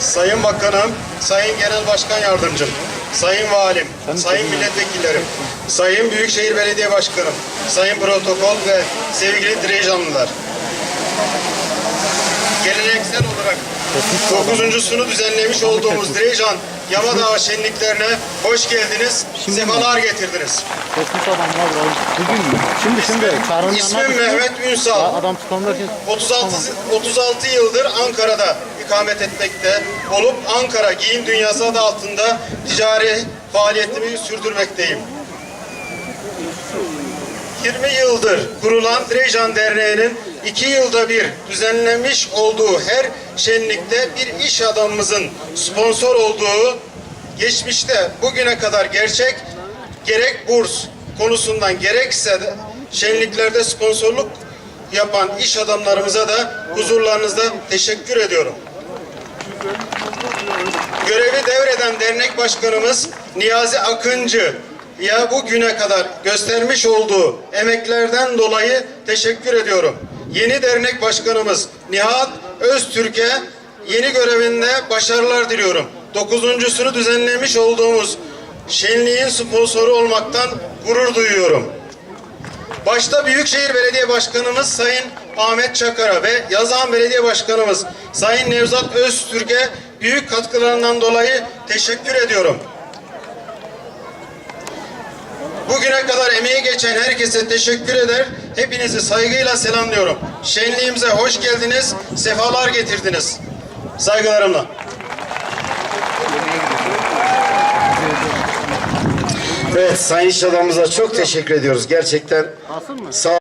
Sayın Bakanım, Sayın Genel Başkan Yardımcım, Sayın Valim, Sayın Milletvekillerim, Sayın Büyükşehir Belediye Başkanım, Sayın Protokol ve sevgili Direjanlılar. Geleneksel olarak dokuzuncusunu düzenlemiş olduğumuz Direjan Yamadağ şenliklerine hoş geldiniz, sefalar getirdiniz. Var. Bugün mü? Şimdi şimdi çağrının İsmim. Mehmet Ünsal. Adam tıkanırken 36 36 yıldır Ankara'da ikamet etmekte olup Ankara giyim dünyası adı altında ticari faaliyetimi sürdürmekteyim. 20 yıldır kurulan Drejan Derneği'nin iki yılda bir düzenlenmiş olduğu her şenlikte bir iş adamımızın sponsor olduğu geçmişte bugüne kadar gerçek gerek burs konusundan gerekse de şenliklerde sponsorluk yapan iş adamlarımıza da huzurlarınızda teşekkür ediyorum. Görevi devreden dernek başkanımız Niyazi Akıncı ya bugüne kadar göstermiş olduğu emeklerden dolayı teşekkür ediyorum. Yeni dernek başkanımız Nihat Öztürk'e yeni görevinde başarılar diliyorum. Dokuzuncusunu düzenlemiş olduğumuz şenliğin sponsoru olmaktan gurur duyuyorum. Başta Büyükşehir Belediye Başkanımız Sayın Ahmet Çakar'a ve Yazan Belediye Başkanımız Sayın Nevzat Öztürk'e büyük katkılarından dolayı teşekkür ediyorum. Bugüne kadar emeği geçen herkese teşekkür eder. Hepinizi saygıyla selamlıyorum. Şenliğimize hoş geldiniz, sefalar getirdiniz. Saygılarımla. Evet Sayın İş Adamımıza çok teşekkür ediyoruz. Gerçekten sağ